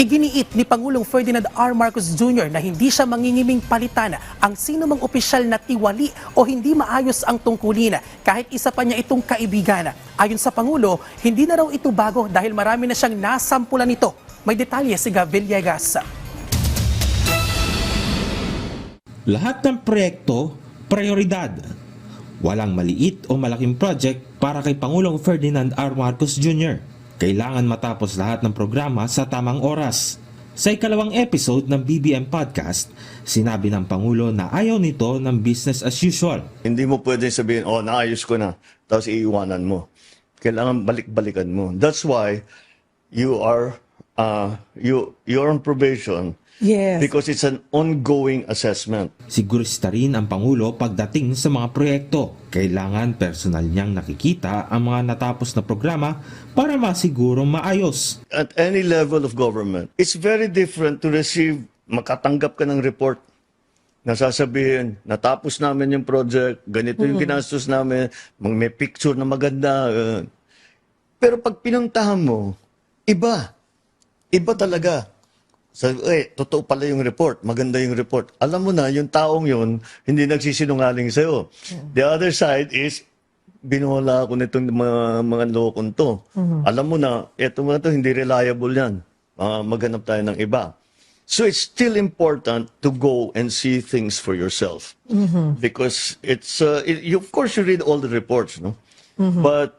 Iginiit ni Pangulong Ferdinand R. Marcos Jr. na hindi siya mangingiming palitan ang sino mang opisyal na tiwali o hindi maayos ang tungkulin kahit isa pa niya itong kaibigan. Ayon sa Pangulo, hindi na raw ito bago dahil marami na siyang nasampulan nito. May detalye si Gab Villegas. Lahat ng proyekto, prioridad. Walang maliit o malaking project para kay Pangulong Ferdinand R. Marcos Jr. Kailangan matapos lahat ng programa sa tamang oras. Sa ikalawang episode ng BBM Podcast, sinabi ng Pangulo na ayaw nito ng business as usual. Hindi mo pwede sabihin, oh, naayos ko na, tapos iiwanan mo. Kailangan balik-balikan mo. That's why you are uh, you you're on probation Yes. because it's an ongoing assessment. Sigurista rin ang Pangulo pagdating sa mga proyekto. Kailangan personal niyang nakikita ang mga natapos na programa para masiguro maayos. At any level of government, it's very different to receive, makatanggap ka ng report na sasabihin, natapos namin yung project, ganito yung ginastos namin, mag- may picture na maganda. pero pag pinuntahan mo, iba. Iba talaga. Sabi, eh, totoo pala yung report. Maganda yung report. Alam mo na, yung taong yun, hindi nagsisinungaling sa'yo. The other side is, binuhala ako nitong mga, mga lokon to. Alam mo na, eto mga to, hindi reliable yan. Ah, maghanap tayo ng iba. So it's still important to go and see things for yourself. Because it's, uh, it, you, of course, you read all the reports, no? But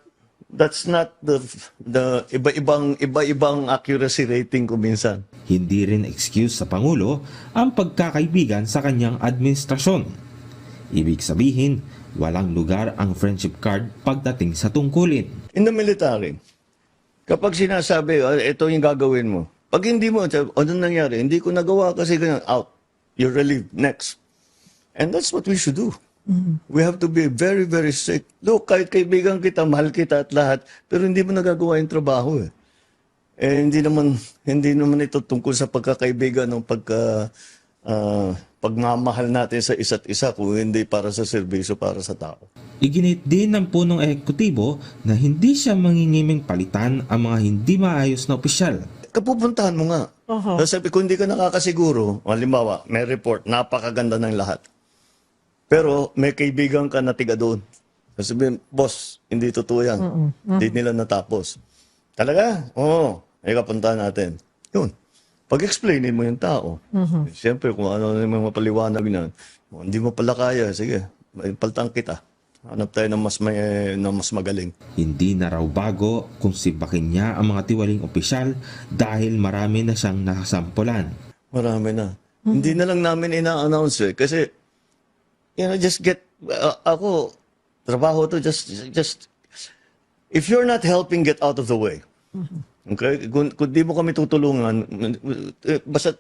that's not the the iba-ibang iba-ibang accuracy rating ko minsan. Hindi rin excuse sa Pangulo ang pagkakaibigan sa kanyang administrasyon. Ibig sabihin, walang lugar ang friendship card pagdating sa tungkulin. In the military, kapag sinasabi, "Ah, ito yung gagawin mo. Pag hindi mo, ano nangyari? Hindi ko nagawa kasi ganyan. Out. You're relieved. Next. And that's what we should do. We have to be very, very strict. Look, kahit kaibigan kita, mahal kita at lahat, pero hindi mo nagagawa yung trabaho eh. Eh, hindi naman, hindi naman ito tungkol sa pagkakaibigan ng pagka, ah, pagmamahal natin sa isa't isa kung hindi para sa serbisyo, para sa tao. Iginit din ng punong ehekutibo na hindi siya mangingiming palitan ang mga hindi maayos na opisyal. kapupuntahan mo nga. Uh-huh. Sabi, kung hindi ka nakakasiguro, halimbawa, may report, napakaganda ng lahat. Pero may kaibigan ka na tiga doon. Sabi, boss, hindi totoo yan. Hindi nila natapos. Talaga? Oo. Ay kapuntahan natin. Yun. Pag-explainin mo yung tao. Siyempre, kung ano yung mga paliwanag na, "Oh, hindi mo pala kaya, sige, paltang kita. Hanap tayo ng mas, may, ng mas magaling. Hindi na raw bago kung sibakin niya ang mga tiwaling opisyal dahil marami na siyang nakasampulan. Marami na. Hindi na lang namin ina-announce eh. Kasi, you know, just get, uh, ako, trabaho to, just, just, if you're not helping, get out of the way. Okay? Kung, kung di mo kami tutulungan, eh, basta,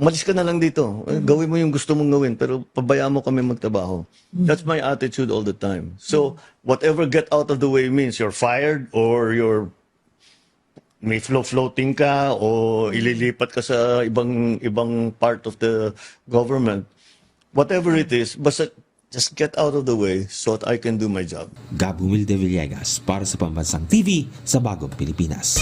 malis ka na lang dito. Eh, Gawin mo yung gusto mong gawin, pero pabayaan mo kami magtrabaho. That's my attitude all the time. So, whatever get out of the way means you're fired or you're may flow floating ka o ililipat ka sa ibang ibang part of the government whatever it is basta just get out of the way so that I can do my job Gab Humilde Villegas para sa Pambansang TV sa Bagong Pilipinas.